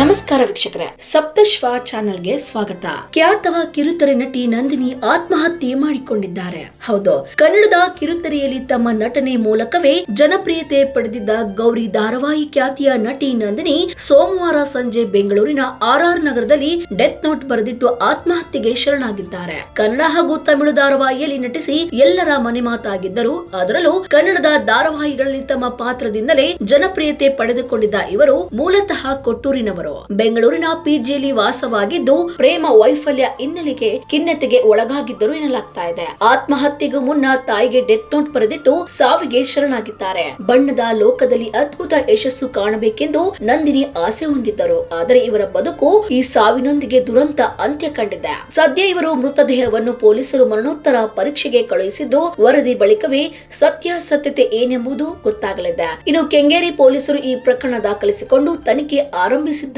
ನಮಸ್ಕಾರ ವೀಕ್ಷಕರೇ, ಸಪ್ತಶ್ವ ಚಾನೆಲ್ಗೆ ಸ್ವಾಗತ. ಖ್ಯಾತ ಕಿರುತೆರೆ ನಟಿ ನಂದಿನಿ ಆತ್ಮಹತ್ಯೆ ಮಾಡಿಕೊಂಡಿದ್ದಾರೆ. ಹೌದು, ಕನ್ನಡದ ಕಿರುತೆರೆಯಲ್ಲಿ ತಮ್ಮ ನಟನೆ ಮೂಲಕವೇ ಜನಪ್ರಿಯತೆ ಪಡೆದಿದ್ದ ಗೌರಿ ಧಾರಾವಾಹಿ ಖ್ಯಾತಿಯ ನಟಿ ನಂದಿನಿ ಸೋಮವಾರ ಸಂಜೆ ಬೆಂಗಳೂರಿನ ಆರ್ ಆರ್ ನಗರದಲ್ಲಿ ಡೆತ್ ನೋಟ್ ಬರೆದಿಟ್ಟು ಆತ್ಮಹತ್ಯೆಗೆ ಶರಣಾಗಿದ್ದಾರೆ. ಕನ್ನಡ ಹಾಗೂ ತಮಿಳು ಧಾರಾವಾಹಿಯಲ್ಲಿ ನಟಿಸಿ ಎಲ್ಲರ ಮನೆ ಮಾತಾಗಿದ್ದರು, ಅದರಲ್ಲೂ ಕನ್ನಡದ ಧಾರಾವಾಹಿಗಳಲ್ಲಿ ತಮ್ಮ ಪಾತ್ರದಿಂದಲೇ ಜನಪ್ರಿಯತೆ ಪಡೆದುಕೊಂಡಿದ್ದ ಇವರು ಮೂಲತಃ ಕೊಟ್ಟೂರಿನವರು. ಬೆಂಗಳೂರಿನ ಪಿಜಿಯಲ್ಲಿ ವಾಸವಾಗಿದ್ದು, ಪ್ರೇಮ ವೈಫಲ್ಯ ಹಿನ್ನೆಲೆಗೆ ಖಿನ್ನತೆಗೆ ಒಳಗಾಗಿದ್ದರು ಎನ್ನಲಾಗ್ತಾ ಇದೆ. ಆತ್ಮಹತ್ಯೆಗೂ ಮುನ್ನ ತಾಯಿಗೆ ಡೆತ್ ನೋಟ್ ಬರೆದಿಟ್ಟು ಸಾವಿಗೆ ಶರಣಾಗಿದ್ದಾರೆ. ಬಣ್ಣದ ಲೋಕದಲ್ಲಿ ಅದ್ಭುತ ಯಶಸ್ಸು ಕಾಣಬೇಕೆಂದು ನಂದಿನಿ ಆಸೆ ಹೊಂದಿದ್ದರು. ಆದರೆ ಇವರ ಬದುಕು ಈ ಸಾವಿನೊಂದಿಗೆ ದುರಂತ ಅಂತ್ಯ ಕಂಡಿದೆ. ಸದ್ಯ ಇವರು ಮೃತದೇಹವನ್ನು ಪೊಲೀಸರು ಮರಣೋತ್ತರ ಪರೀಕ್ಷೆಗೆ ಕಳುಹಿಸಿದ್ದು, ವರದಿ ಬಳಿಕವೇ ಸತ್ಯಾಸತ್ಯತೆ ಏನೆಂಬುದು ಗೊತ್ತಾಗಲಿದೆ. ಇನ್ನು ಕೆಂಗೇರಿ ಪೊಲೀಸರು ಈ ಪ್ರಕರಣ ದಾಖಲಿಸಿಕೊಂಡು ತನಿಖೆ ಆರಂಭಿಸಿದ್ದಾರೆ.